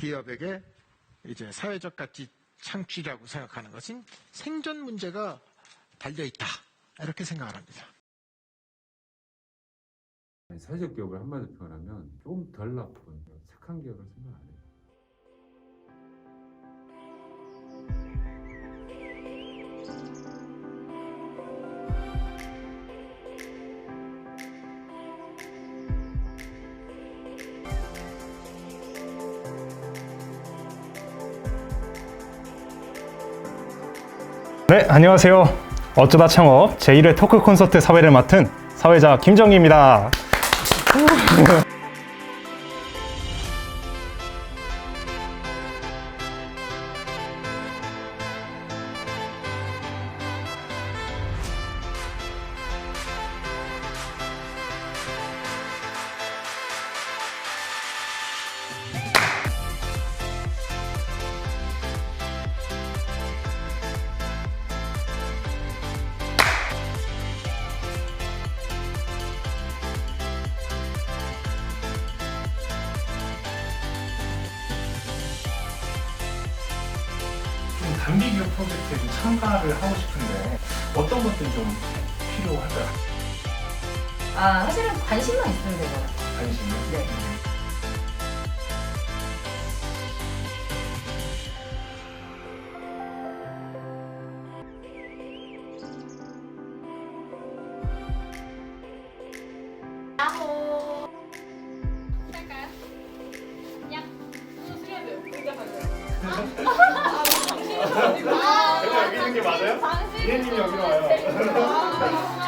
기업에게 이제 사회적 가치 창출이라고 생각하는 것은 생존 문제가 달려 있다. 이렇게 생각을 합니다. 사회적 기업을 한마디로 표현하면 조금 덜 나쁜 착한 기업을 생각 안 해요. 네, 안녕하세요. 어쩌다 창업 제1회 토크 콘서트 사회를 맡은 사회자 김정희입니다. 단기 기업 프로젝트에 좀 참가를 하고 싶은데 어떤 것들이 좀 필요할까요? 아, 사실은 관심만 있으면 되잖아요. 관심이요? 네. 야호. 할까요? 야. 수련돼요. 그러니까 여기 있는 게 맞아요? 이혜님 여기 와요.